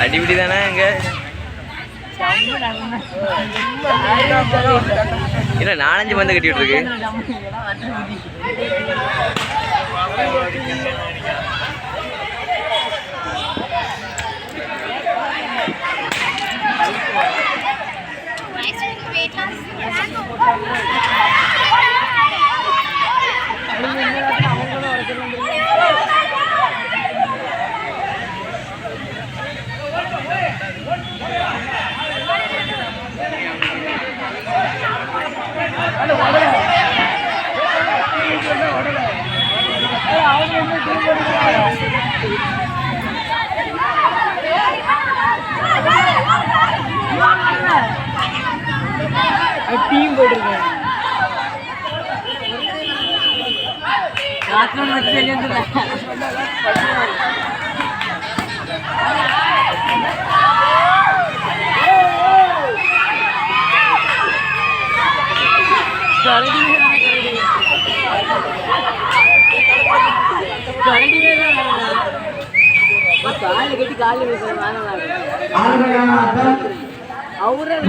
அடிபடி தானே இங்க? இல்லை நாலஞ்சு பந்து கட்டிட்டு இருக்கு டீம் போட்டிருக்கேன் ராத்திரி வச்சு வெளியே வைக்கிற வாங்கலாம் அவரே ஒரு